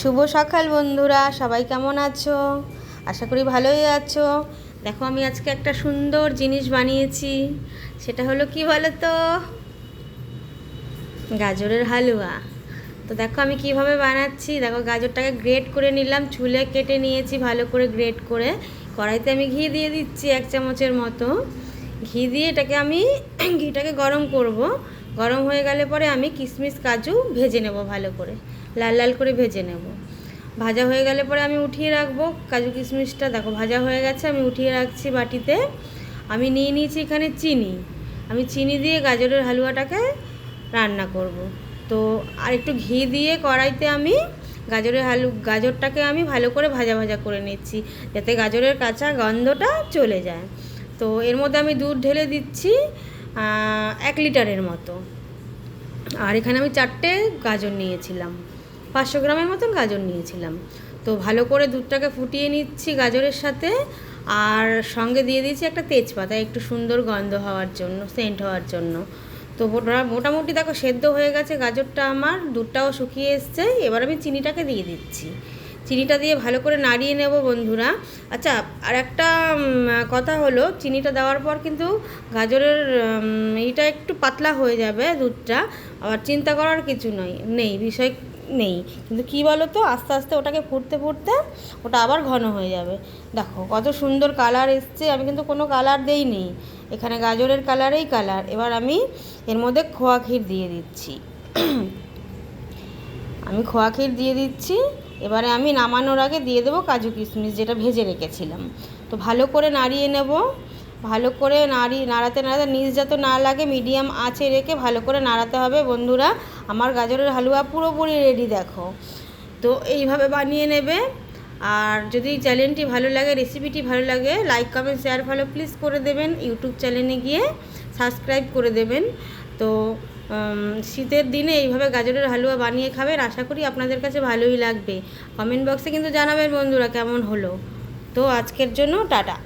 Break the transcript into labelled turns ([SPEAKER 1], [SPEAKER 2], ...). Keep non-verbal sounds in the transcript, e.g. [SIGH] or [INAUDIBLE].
[SPEAKER 1] শুভ সকাল বন্ধুরা, সবাই কেমন আছো? আশা করি ভালোই আছো। দেখো, আমি আজকে একটা সুন্দর জিনিস বানিয়েছি, সেটা হলো কি বলো তো গাজরের হালুয়া। তো দেখো, আমি কীভাবে বানাচ্ছি? দেখো, গাজরটাকে গ্রেট করে নিলাম, চুলে কেটে নিয়েছি ভালো করে গ্রেট করে। কড়াইতে আমি ঘি দিয়ে দিচ্ছি এক চামচের মতো। ঘি দিয়ে এটাকে আমি, ঘিটাকে গরম করব। গরম হয়ে গেলে পরে আমি কিশমিশ কাজু ভেজে নেব ভালো করে। লাল লাল করে ভেজে নেব। ভাজা হয়ে গেলে পরে আমি উঠিয়ে রাখব কাজু কিশমিশটা দেখো, ভাজা হয়ে গেছে, আমি উঠিয়ে রাখছি বাটিতে। আমি নিয়ে নিয়েছি এখানে চিনি। আমি চিনি দিয়ে গাজরের হালুয়াটাকে রান্না করব। তো আর একটু ঘি দিয়ে কড়াইতে আমি গাজরের হালু, গাজরটাকে আমি ভালো করে ভাজা ভাজা করে নিচ্ছি, যাতে গাজরের কাঁচা গন্ধটা চলে যায়। তো এর মধ্যে আমি দুধ ঢেলে দিচ্ছি। এক লিটারের মতো। আর এখানে আমি চারটে গাজর নিয়েছিলাম। পাঁচশো গ্রামের মতন গাজর নিয়েছিলাম। তো ভালো করে দুধটাকে ফুটিয়ে নিচ্ছি গাজরের সাথে। আর সঙ্গে দিয়ে দিয়েছি একটা তেজপাতা, একটু সুন্দর গন্ধ হওয়ার জন্য, সেন্ট হওয়ার জন্য। তো মোটা- মোটামুটি দেখো সেদ্ধ হয়ে গেছে গাজরটা আমার, দুধটাও শুকিয়ে এসছে। এবার আমি চিনিটাকে দিয়ে দিচ্ছি। চিনিটা দিয়ে ভালো করে নাড়িয়ে নেব বন্ধুরা। আচ্ছা আর একটা কথা হলো, চিনিটা দেওয়ার পর কিন্তু গাজরের এটা একটু পাতলা হয়ে যাবে দুধটা। আবার চিন্তা করার কিছু নয়, নেই, বিষয় নেই। কিন্তু কি বলো তো আস্তে আস্তে ওটাকে ফুটতে ফুটতে ওটা আবার ঘন হয়ে যাবে। দেখো, কত সুন্দর কালার এসছে, আমি কিন্তু কোনো কালার দেই নেই এখানে গাজরের কালারেই কালার। এবার আমি এর মধ্যে খোয়া ক্ষীর দিয়ে দিচ্ছি। [CLEARS THROAT] আমি খোয়া ক্ষীর দিয়ে দিচ্ছি। এবারে আমি নামানোর আগে দিয়ে দেবো কাজু কিশমিশ, যেটা ভেজে রেখেছিলাম। তো ভালো করে নাড়িয়ে নেব। ভালো করে নাড়ি, নাড়াতে নাড়াতে নিচ যাতে না লাগে মিডিয়াম আঁচে রেখে ভালো করে নাড়াতে হবে। বন্ধুরা, আমার গাজরের হালুয়া পুরোপুরি রেডি দেখো। তো এইভাবে বানিয়ে নেবে। আর যদি চ্যানেলটি ভালো লাগে রেসিপিটি ভালো লাগে like comment share follow please করে দেবেন। ইউটিউব চ্যানেলে গিয়ে সাবস্ক্রাইব করে দেবেন। তো শীতের দিনে এইভাবে গাজরের হালুয়া বানিয়ে খাবেন, আশা করি আপনাদের কাছে ভালোই লাগবে। কমেন্ট বক্সে কিন্তু জানাবেন বন্ধুরা কেমন হলো। তো আজকের জন্য টাটা।